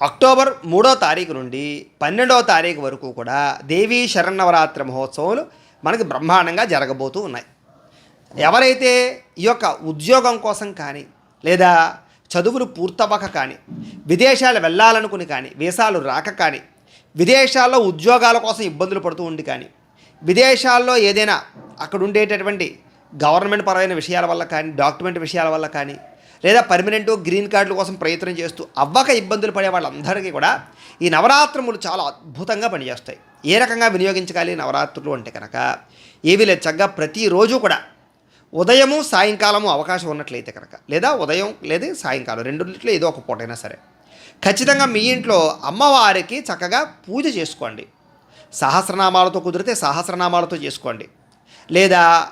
October మూడో తారీఖు నుండి పన్నెండవ తారీఖు వరకు కూడా దేవీ శరన్నవరాత్రి మహోత్సవాలు మనకి బ్రహ్మాండంగా జరగబోతూ ఉన్నాయి. ఎవరైతే ఈ యొక్క ఉద్యోగం కోసం కానీ లేదా చదువులు పూర్తవ్వక కానీ విదేశాలు వెళ్ళాలనుకుని కానీ వీసాలు రాక కానీ విదేశాల్లో ఉద్యోగాల కోసం ఇబ్బందులు పడుతూ ఉండి కానీ విదేశాల్లో ఏదైనా అక్కడ ఉండేటటువంటి గవర్నమెంట్ పరమైన విషయాల వల్ల కానీ డాక్యుమెంట్ విషయాల వల్ల కానీ లేదా పర్మనెంట్ గ్రీన్ కార్డుల కోసం ప్రయత్నం చేస్తూ అవ్వక ఇబ్బందులు పడే వాళ్ళందరికీ కూడా ఈ నవరాత్రములు చాలా అద్భుతంగా పనిచేస్తాయి. ఏ రకంగా వినియోగించగాలి నవరాత్రులు అంటే కనుక ఏవి లేదు చక్కగా ప్రతిరోజు కూడా ఉదయము సాయంకాలము అవకాశం ఉన్నట్లయితే కనుక లేదా ఉదయం లేదా సాయంకాలం రెండింటిలో ఏదో ఒక పూటైనా సరే. ఖచ్చితంగా మీ ఇంట్లో అమ్మవారికి చక్కగా పూజ చేసుకోండి. సహస్రనామాలతో కుదిరితే సహస్రనామాలతో చేసుకోండి. లేదా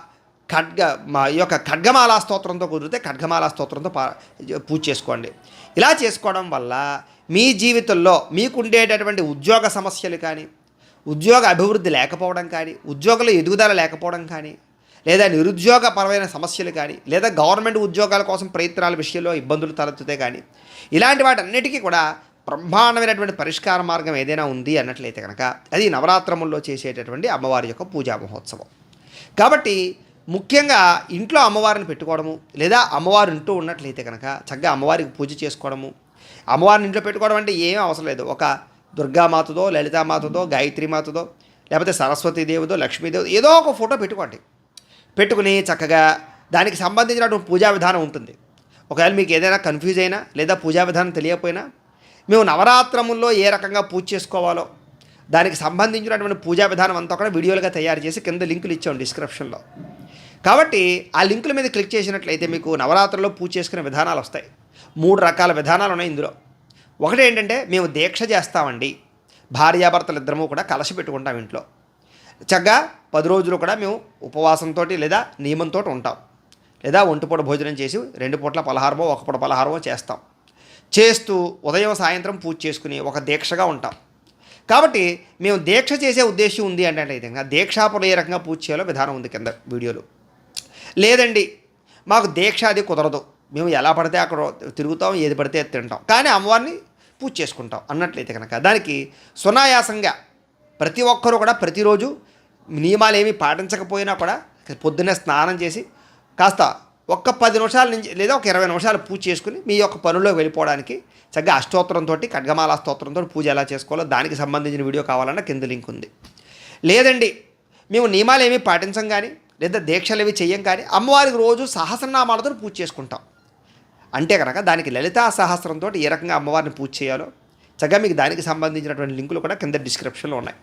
ఖడ్గ మా ఈ యొక్క ఖడ్గమాలా స్తోత్రంతో కుదిరితే ఖడ్గమాలా స్తోత్రంతో పూజ చేసుకోండి. ఇలా చేసుకోవడం వల్ల మీ జీవితంలో మీకుండేటటువంటి ఉద్యోగ సమస్యలు కానీ ఉద్యోగ అభివృద్ధి లేకపోవడం కానీ ఉద్యోగుల ఎదుగుదల లేకపోవడం కానీ లేదా నిరుద్యోగపరమైన సమస్యలు కానీ లేదా గవర్నమెంట్ ఉద్యోగాల కోసం ప్రయత్నాల విషయంలో ఇబ్బందులు తలెత్తుతే కానీ ఇలాంటి వాటన్నిటికీ కూడా బ్రహ్మాండమైనటువంటి పరిష్కార మార్గం ఏదైనా ఉంది అన్నట్లయితే కనుక అది నవరాత్రముల్లో చేసేటటువంటి అమ్మవారి యొక్క పూజా మహోత్సవం. కాబట్టి ముఖ్యంగా ఇంట్లో అమ్మవారిని పెట్టుకోవడము లేదా అమ్మవారు ఇంటూ ఉన్నట్లయితే కనుక చక్కగా అమ్మవారికి పూజ చేసుకోవడము. అమ్మవారిని ఇంట్లో పెట్టుకోవడం అంటే ఏమీ అవసరం లేదు. ఒక దుర్గామాతదో లలితామాతదో గాయత్రీమాతదో లేకపోతే సరస్వతీదేవిదో లక్ష్మీదేవి ఏదో ఒక ఫోటో పెట్టుకోండి. పెట్టుకుని చక్కగా దానికి సంబంధించినటువంటి పూజా విధానం ఉంటుంది. ఒకవేళ మీకు ఏదైనా కన్ఫ్యూజ్ అయినా లేదా పూజా విధానం తెలియకపోయినా మేము నవరాత్రముల్లో ఏ రకంగా పూజ చేసుకోవాలో దానికి సంబంధించినటువంటి పూజా విధానం అంతా కూడా వీడియోలుగా తయారు చేసి కింద లింకులు ఇచ్చాం డిస్క్రిప్షన్లో. కాబట్టి ఆ లింకుల మీద క్లిక్ చేసినట్లయితే మీకు నవరాత్రుల్లో పూజ చేసుకునే విధానాలు వస్తాయి. మూడు రకాల విధానాలు ఉన్నాయి ఇందులో. ఒకటి ఏంటంటే మేము దీక్ష చేస్తామండి. భార్యాభర్తలు ఇద్దరము కూడా కలసి పెట్టుకుంటాం ఇంట్లో. చక్కగా పది రోజులు కూడా మేము ఉపవాసంతో లేదా నియమంతో ఉంటాం. లేదా ఒంటిపూట భోజనం చేసి రెండు పూట్ల పలహారమో ఒక పూట పలహారమో చేస్తాం. చేస్తూ ఉదయం సాయంత్రం పూజ చేసుకుని ఒక దీక్షగా ఉంటాం. కాబట్టి మేము దీక్ష చేసే ఉద్దేశం ఉంది అంటే విధంగా కనుక ఏ రకంగా పూజ చేయాలో విధానం ఉంది కింద వీడియోలో. లేదండి మాకు దీక్ష అది కుదరదు. మేము ఎలా పడితే అక్కడ తిరుగుతాం ఏది పడితే తింటాం. కానీ అమ్మవారిని పూజ చేసుకుంటాం అన్నట్లయితే కనుక. దానికి సునాయాసంగా ప్రతి ఒక్కరూ కూడా ప్రతిరోజు నియమాలు ఏమీ పాటించకపోయినా కూడా పొద్దున్నే స్నానం చేసి కాస్త ఒక్క పది నిమిషాల నుంచి లేదా ఒక ఇరవై నిమిషాలు పూజ చేసుకుని మీ యొక్క పనుల్లో వెళ్ళిపోవడానికి చక్కగా అష్టోత్తరంతో ఖడ్గమాల స్తోత్రంతో పూజ ఎలా చేసుకోవాలో దానికి సంబంధించిన వీడియో కావాలన్నా కింద లింక్ ఉంది. లేదండి మేము నియమాలు ఏమీ పాటించం కానీ లేదా దీక్షలు ఇవి చెయ్యం కానీ అమ్మవారికి రోజు సహస్రనామాలతో పూజ చేసుకుంటాం. అంటే కనుక దానికి లలితా సహస్రంతో ఏ రకంగా అమ్మవారిని పూజ చేయాలో చక్కగా మీకు దానికి సంబంధించినటువంటి లింకులు కూడా కింద డిస్క్రిప్షన్లో ఉన్నాయి.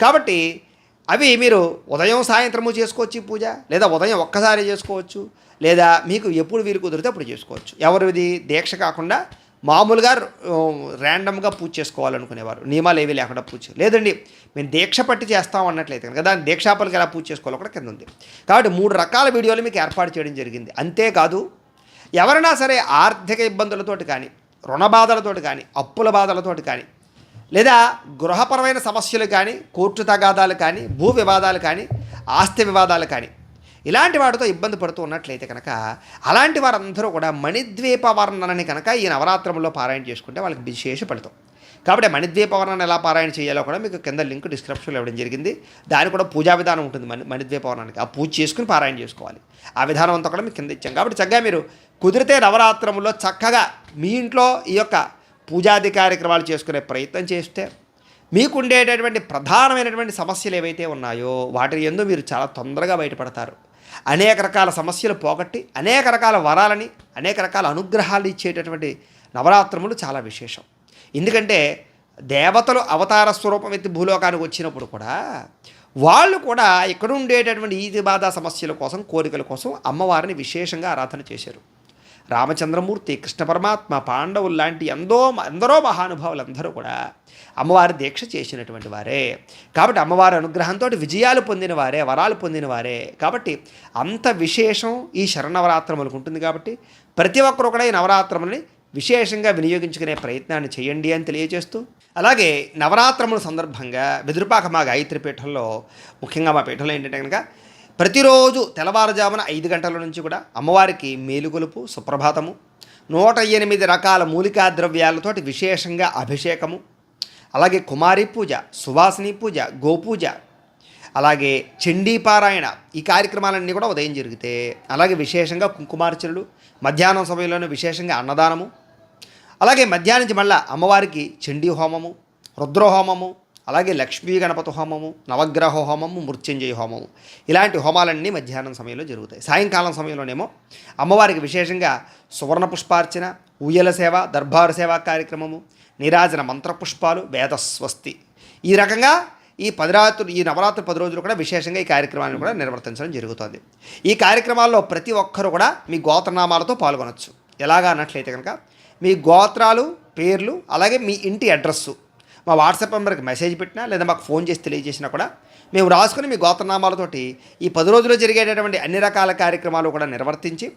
కాబట్టి అవి మీరు ఉదయం సాయంత్రము చేసుకోవచ్చు ఈ పూజ లేదా ఉదయం ఒక్కసారి చేసుకోవచ్చు లేదా మీకు ఎప్పుడు వీలు కుదిరితే అప్పుడు చేసుకోవచ్చు. ఎవరిది దీక్ష కాకుండా మామూలుగా ర్యాండమ్గా పూజ చేసుకోవాలనుకునేవారు. నియమాలు ఏవి లేకుండా పూజ లేదండి. మేము దీక్ష పట్టి చేస్తాం అన్నట్లయితే కనుక దాని దీక్షాపలకి ఎలా పూజ చేసుకోవాలో కూడా కింద ఉంది. కాబట్టి మూడు రకాల వీడియోలు మీకు ఏర్పాటు చేయడం జరిగింది. అంతేకాదు ఎవరైనా సరే ఆర్థిక ఇబ్బందులతోటి కానీ రుణ బాధలతోటి కానీ అప్పుల బాధలతోటి కానీ లేదా గృహపరమైన సమస్యలు కానీ కోర్టు తగాదాలు కానీ భూ వివాదాలు కానీ ఆస్తి వివాదాలు కానీ ఇలాంటి వాటితో ఇబ్బంది పడుతూ ఉన్నట్లయితే కనుక అలాంటి వారందరూ కూడా మణిద్వీప వర్ణనని కనుక ఈ నవరాత్రంలో పారాయణ చేసుకుంటే వాళ్ళకి విశేష ఫలితం. కాబట్టి మణిద్వీప వర్ణన ఎలా పారాయణ చేయాలో కూడా మీకు కింద లింక్ డిస్క్రిప్షన్లో ఇవ్వడం జరిగింది. దాని కూడా పూజా విధానం ఉంటుంది మణి మణిద్వీప వర్ణానికి. ఆ పూజ చేసుకుని పారాయణ చేసుకోవాలి. ఆ విధానం అంతా కూడా మీకు కింద ఇచ్చాం. కాబట్టి చక్కగా మీరు కుదిరితే నవరాత్రములో చక్కగా మీ ఇంట్లో ఈ యొక్క పూజాది కార్యక్రమాలు చేసుకునే ప్రయత్నం చేస్తే మీకు ఉండేటటువంటి ప్రధానమైనటువంటి సమస్యలు ఏవైతే ఉన్నాయో వాటి ఎందు మీరు చాలా తొందరగా బయటపడతారు. అనేక రకాల సమస్యలు పోగొట్టి అనేక రకాల వరాలని అనేక రకాల అనుగ్రహాలు ఇచ్చేటటువంటి నవరాత్రములు చాలా విశేషం. ఎందుకంటే దేవతలు అవతార స్వరూపం ఎత్తి భూలోకానికి వచ్చినప్పుడు కూడా వాళ్ళు కూడా ఇక్కడ ఉండేటటువంటి ఈతి బాధ సమస్యల కోసం కోరికల కోసం అమ్మవారిని విశేషంగా ఆరాధన చేశారు. రామచంద్రమూర్తి కృష్ణ పరమాత్మ పాండవులు లాంటి ఎందో ఎందరో మహానుభావులు అందరూ కూడా అమ్మవారి దీక్ష చేసినటువంటి వారే. కాబట్టి అమ్మవారి అనుగ్రహంతో విజయాలు పొందిన వారే వరాలు పొందిన వారే. కాబట్టి అంత విశేషం ఈ శరణవరాత్రములకు ఉంటుంది కాబట్టి ప్రతి ఒక్కరు కూడా ఈ నవరాత్రములని విశేషంగా వినియోగించుకునే ప్రయత్నాన్ని చేయండి అని తెలియజేస్తూ అలాగే నవరాత్రముల సందర్భంగా బెదురుపాక మా గాయత్రి పీఠంలో ముఖ్యంగా మా పీఠంలో ఏంటంటే కనుక ప్రతిరోజు తెల్లవారుజామున ఐదు గంటల నుంచి కూడా అమ్మవారికి మేలుగొలుపు సుప్రభాతము నూట ఎనిమిది రకాల మూలికా ద్రవ్యాలతోటి విశేషంగా అభిషేకము అలాగే కుమారి పూజ సువాసిని పూజ గోపూజ అలాగే చండీపారాయణ ఈ కార్యక్రమాలన్నీ కూడా ఉదయం జరిగితే అలాగే విశేషంగా కుంకుమార్చనలు మధ్యాహ్నం సమయంలోనే విశేషంగా అన్నదానము అలాగే మధ్యాహ్నం నుంచి మళ్ళీ అమ్మవారికి చండీ హోమము రుద్రహోమము అలాగే లక్ష్మీ గణపతి హోమము నవగ్రహ హోమము మృత్యుంజయ హోమము. ఇలాంటి హోమాలన్నీ మధ్యాహ్నం సమయంలో జరుగుతాయి. సాయంకాలం సమయంలోనేమో అమ్మవారికి విశేషంగా సువర్ణ పుష్పార్చన ఉయ్యల సేవ దర్బారు సేవా కార్యక్రమము నీరాజన మంత్రపుష్పాలు వేదస్వస్తి. ఈ రకంగా ఈ పది రాత్రులు ఈ నవరాత్రి పది రోజులు కూడా విశేషంగా ఈ కార్యక్రమాలను కూడా నిర్వర్తించడం జరుగుతుంది. ఈ కార్యక్రమాల్లో ప్రతి ఒక్కరు కూడా మీ గోత్రనామాలతో పాల్గొనవచ్చు ఎలాగా అన్నట్లయితే కనుక మీ గోత్రాలు పేర్లు అలాగే మీ ఇంటి అడ్రస్సు. మా వాట్సాప్ నెంబర్కి మెసేజ్ పెట్టినా లేదా మాకు ఫోన్ చేసి తెలియజేసినా కూడా మేము రాసుకుని మీ గోత్రనామాలతోటి ఈ పది రోజుల్లో జరిగేటటువంటి అన్ని రకాల కార్యక్రమాలు కూడా నిర్వర్తించి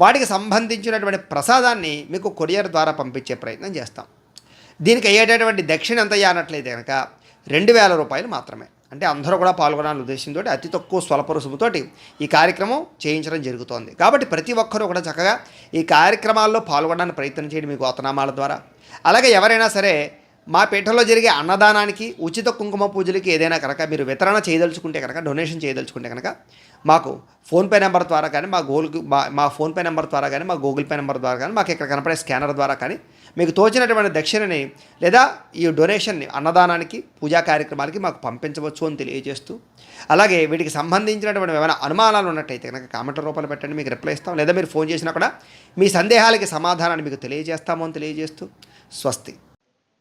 వాటికి సంబంధించినటువంటి ప్రసాదాన్ని మీకు కొరియర్ ద్వారా పంపించే ప్రయత్నం చేస్తాం. దీనికి అయ్యేటటువంటి దక్షిణ ఎంత అన్నట్లయితే కనుక రెండు వేల రూపాయలు మాత్రమే. అంటే అందరూ కూడా పాల్గొనాలని ఉద్దేశంతో అతి తక్కువ స్వల్ప రుసుముతోటి ఈ కార్యక్రమం చేయించడం జరుగుతోంది. కాబట్టి ప్రతి ఒక్కరూ కూడా చక్కగా ఈ కార్యక్రమాల్లో పాల్గొనడానికి ప్రయత్నం చేయండి మీ గోతనామాల ద్వారా. అలాగే ఎవరైనా సరే మా పీఠంలో జరిగే అన్నదానానికి ఉచిత కుంకుమ పూజలకి ఏదైనా కనుక మీరు వితరణ చేయదలుచుకుంటే కనుక డొనేషన్ చేయదలుచుకుంటే కనుక మాకు ఫోన్పే నెంబర్ ద్వారా కానీ మా గూగుల్ మా మా ఫోన్పే నెంబర్ ద్వారా కానీ మా గూగుల్ పే నెంబర్ ద్వారా కానీ మాకు ఇక్కడ కనపడే స్కానర్ ద్వారా కానీ మీకు తోచినటువంటి దక్షిణని లేదా ఈ డొనేషన్ని అన్నదానానికి పూజా కార్యక్రమాలకి మాకు పంపించవచ్చు అని తెలియజేస్తూ అలాగే వీటికి సంబంధించినటువంటి ఏమైనా అనుమానాలు ఉన్నట్టయితే కనుక కామెంటర్ రూపంలో పెట్టండి మీకు రిప్లై ఇస్తాం. లేదా మీరు ఫోన్ చేసినా కూడా మీ సందేహాలకి సమాధానాన్ని మీకు తెలియజేస్తాము అని తెలియజేస్తూ స్వస్తి.